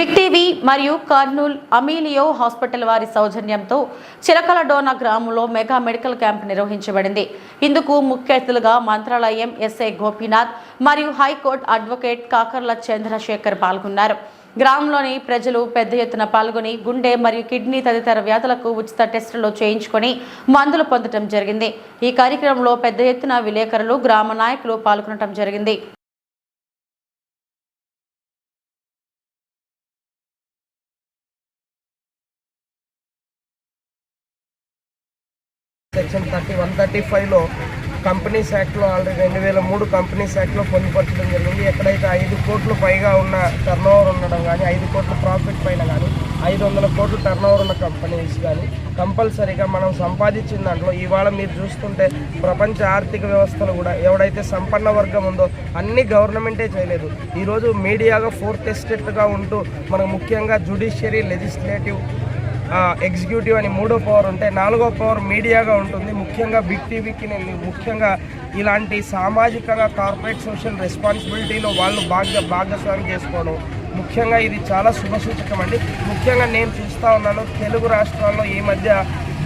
Big TV మరియు Kurnool Ameelio hospital వారి సౌజన్యంతో చిలకలడోన గ్రామంలో మెగా మెడికల్ క్యాంప్ నిర్వహించబడింది. ఇందుకు ముఖ్య అతిథులుగా మంత్రాలయం ఎస్ఐ గోపీనాథ్ మరియు హైకోర్టు అడ్వకేట్ కాకర్ల చంద్రశేఖర్ పాల్గొన్నారు. గ్రామంలోని ప్రజలు పెద్ద ఎత్తున పాల్గొని గుండె మరియు కిడ్నీ తదితర వ్యాధులకు ఉచిత టెస్టులు చేయించుకొని మందులు పొందడం జరిగింది. ఈ కార్యక్రమంలో పెద్ద ఎత్తున విలేకరులు గ్రామ నాయకులు పాల్గొనడం జరిగింది. సెక్షన్ థర్టీ వన్ థర్టీ ఫైవ్లో కంపెనీస్ యాక్ట్లో ఆల్రెడీ రెండు వేల మూడు కంపెనీస్ యాక్ట్లో పొందుపరచడం జరిగింది. ఎక్కడైతే ఐదు కోట్లు పైగా ఉన్న టర్న్ ఓవర్ ఉండడం కానీ ఐదు కోట్ల ప్రాఫిట్ పైన కానీ ఐదు వందల కోట్లు టర్న్ ఓవర్ ఉన్న కంపెనీస్ కానీ కంపల్సరీగా మనం సంపాదించిన దాంట్లో ఇవాళ మీరు చూస్తుంటే ప్రపంచ ఆర్థిక వ్యవస్థలు కూడా ఎవడైతే సంపన్న వర్గం ఉందో అన్ని గవర్నమెంటే చేయలేదు. ఈరోజు మీడియాగా ఫోర్త్ ఎస్టేట్గా ఉంటూ మనకు ముఖ్యంగా జుడిషియరీ లెజిస్లేటివ్ ఎగ్జిక్యూటివ్ అని మూడో పవర్ ఉంటే నాలుగో పవర్ మీడియాగా ఉంటుంది. ముఖ్యంగా బిగ్ టీవీకి నేను ముఖ్యంగా ఇలాంటి సామాజికంగా కార్పొరేట్ సోషల్ రెస్పాన్సిబిలిటీలో వాళ్ళు భాగ భాగస్వామి చేసుకోవడం. ముఖ్యంగా ఇది చాలా శుభసూచకం అండి. ముఖ్యంగా నేను చూస్తూ ఉన్నాను తెలుగు రాష్ట్రాల్లో ఈ మధ్య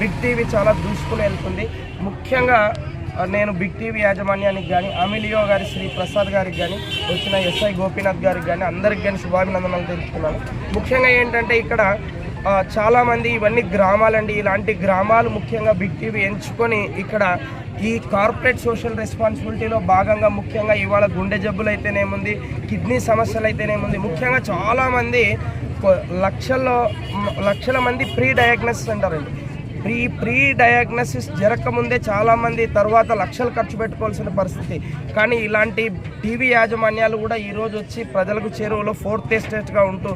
బిగ్ టీవీ చాలా దూసుకుని వెళ్తుంది. ముఖ్యంగా నేను బిగ్ టీవీ యాజమాన్యానికి కానీ అమిలియో గారి శ్రీ ప్రసాద్ గారికి కానీ వచ్చిన ఎస్ఐ గోపీనాథ్ గారికి కానీ అందరికి కానీ శుభాభినందనలు తెలుపుతున్నాను. ముఖ్యంగా ఏంటంటే ఇక్కడ చాలామంది ఇవన్నీ గ్రామాలండి. ఇలాంటి గ్రామాలు ముఖ్యంగా బిగ్ టీవీ ఎంచుకొని ఇక్కడ ఈ కార్పొరేట్ సోషల్ రెస్పాన్సిబిలిటీలో భాగంగా ముఖ్యంగా ఇవాళ గుండె జబ్బులు అయితేనేముంది కిడ్నీ సమస్యలు అయితేనేముంది ముఖ్యంగా చాలామంది లక్షల్లో లక్షల మంది ప్రీ డయాగ్నోసిస్ అంటారండి. ప్రీ ప్రీ డయాగ్నోసిస్ జరగకముందే చాలామంది తర్వాత లక్షలు ఖర్చు పెట్టుకోవాల్సిన పరిస్థితి. కానీ ఇలాంటి టీవీ యాజమాన్యాలు కూడా ఈరోజు వచ్చి ప్రజలకు చేరువలో ఫోర్త్ ఎస్టేట్గా ఉంటూ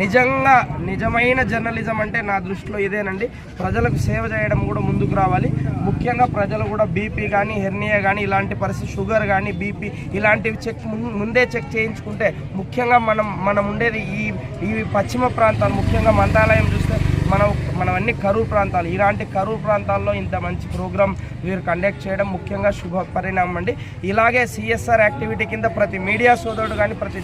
నిజంగా నిజమైన జర్నలిజం అంటే నా దృష్టిలో ఇదేనండి. ప్రజలకు సేవ చేయడం కూడా ముందుకు రావాలి. ముఖ్యంగా ప్రజలు కూడా బీపీ కానీ హెర్నియా కానీ ఇలాంటి పరిస్థితి షుగర్ కానీ బీపీ ఇలాంటివి చెక్ ముందే చెక్ చేయించుకుంటే ముఖ్యంగా మనం మనం ఉండేది ఈ ఈ పశ్చిమ ప్రాంతాలు ముఖ్యంగా మంత్రాలయం చూస్తే మనం మనం అన్ని కరువు ప్రాంతాలు ఇలాంటి కరువు ప్రాంతాల్లో ఇంత మంచి ప్రోగ్రామ్ వీరు కండక్ట్ చేయడం ముఖ్యంగా శుభ పరిణామం అండి. ఇలాగే సిఎస్ఆర్ యాక్టివిటీ కింద ప్రతి మీడియా సోదరుడు కానీ ప్రతి